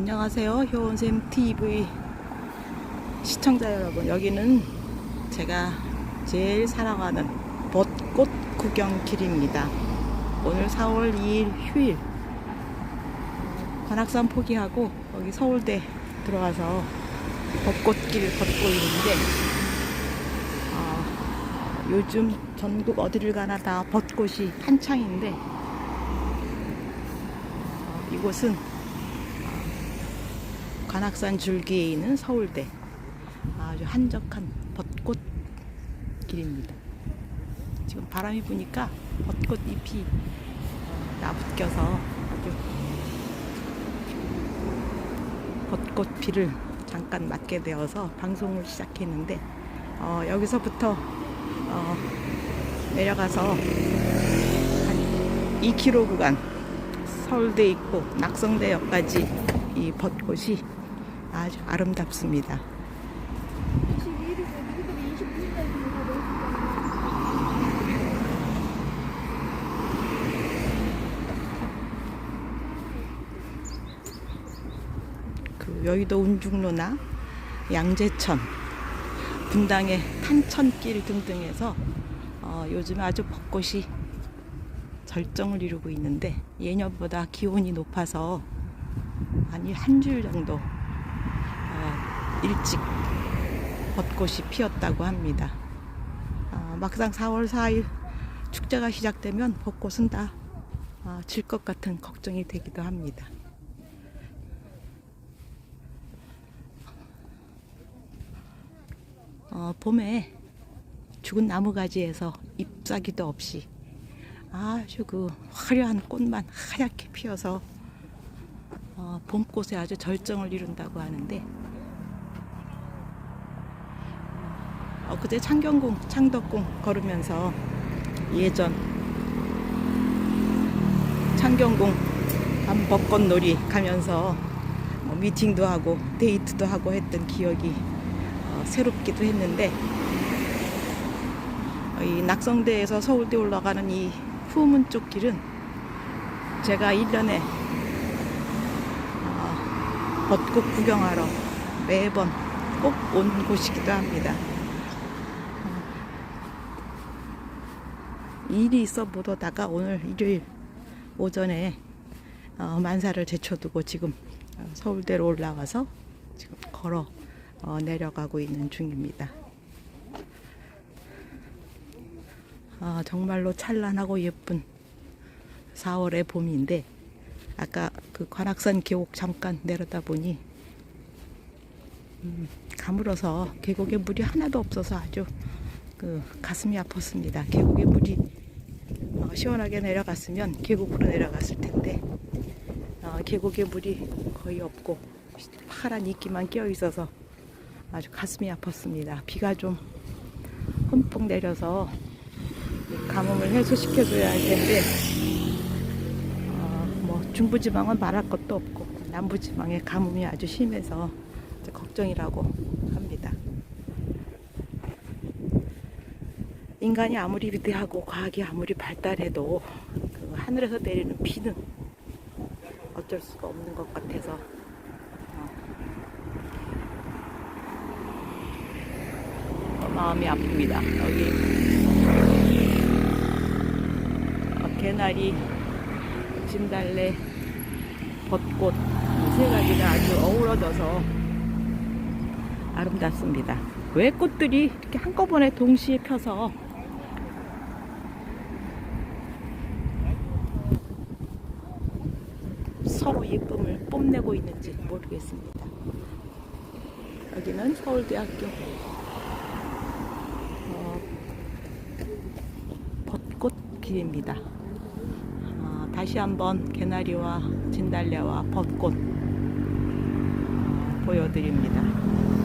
안녕하세요. 효원샘 TV 시청자 여러분. 여기는 제가 제일 사랑하는 벚꽃 구경길입니다. 오늘 4월 2일 휴일. 관악산 포기하고 여기 서울대 들어와서 벚꽃길 걷고 있는데 아, 요즘 전국 어디를 가나 다 벚꽃이 한창인데 어, 이곳은 관악산 줄기에 있는 서울대 아주 한적한 벚꽃 길입니다. 지금 바람이 부니까 벚꽃 잎이 어, 나붙겨서 아주 벚꽃 비를 잠깐 맞게 되어서 방송을 시작했는데 어, 여기서부터 어, 내려가서 한 2km 구간 서울대 있고 낙성대역까지 이 벚꽃이 아주 아름답습니다. 그 여의도 운중로나 양재천, 분당의 탄천길 등등에서 어, 요즘 아주 벚꽃이 절정을 이루고 있는데 예년보다 기온이 높아서 아니 한 줄 정도 어, 일찍 벚꽃이 피었다고 합니다. 어, 막상 4월 4일 축제가 시작되면 벚꽃은 다 어, 질것 같은 걱정이 되기도 합니다. 어, 봄에 죽은 나무가지에서 잎사귀도 없이 아주 그 화려한 꽃만 하얗게 피어서 어, 봄꽃에 아주 절정을 이룬다고 하는데 어, 그제 창경궁, 창덕궁 걸으면서 예전 창경궁 밤 벚꽃놀이 가면서 뭐 미팅도 하고 데이트도 하고 했던 기억이 어, 새롭기도 했는데 어, 이 낙성대에서 서울대 올라가는 이 후문 쪽 길은 제가 1년에 어, 벚꽃 구경하러 매번 꼭 온 곳이기도 합니다. 어, 일이 있어 못 오다가 오늘 일요일 오전에 어, 만사를 제쳐두고 지금 어, 서울대로 올라와서 지금 걸어 어, 내려가고 있는 중입니다. 아, 정말로 찬란하고 예쁜 4월의 봄인데 아까 그 관악산 계곡 잠깐 내려다 보니 음, 가물어서 계곡에 물이 하나도 없어서 아주 그 가슴이 아팠습니다. 계곡에 물이 어, 시원하게 내려갔으면 계곡으로 내려갔을 텐데 어, 계곡에 물이 거의 없고 파란 이끼만 껴 있어서 아주 가슴이 아팠습니다. 비가 좀 흠뻑 내려서 가뭄을 해소시켜줘야 할 텐데 어, 뭐 중부지방은 말할 것도 없고 남부지방에 가뭄이 아주 심해서 걱정이라고 합니다. 인간이 아무리 위대하고 과학이 아무리 발달해도 그 하늘에서 내리는 비는 어쩔 수가 없는 것 같아서 어, 마음이 아픕니다. 여기 어, 개나리, 진달래, 벚꽃 이세 가지가 아주 어우러져서 아름답습니다. 왜 꽃들이 이렇게 한꺼번에 동시에 펴서 서로 예쁨을 뽐내고 있는지 모르겠습니다. 여기는 서울대학교 어, 벚꽃 길입니다. 어, 다시 한번 개나리와 진달래와 벚꽃 어, 보여드립니다.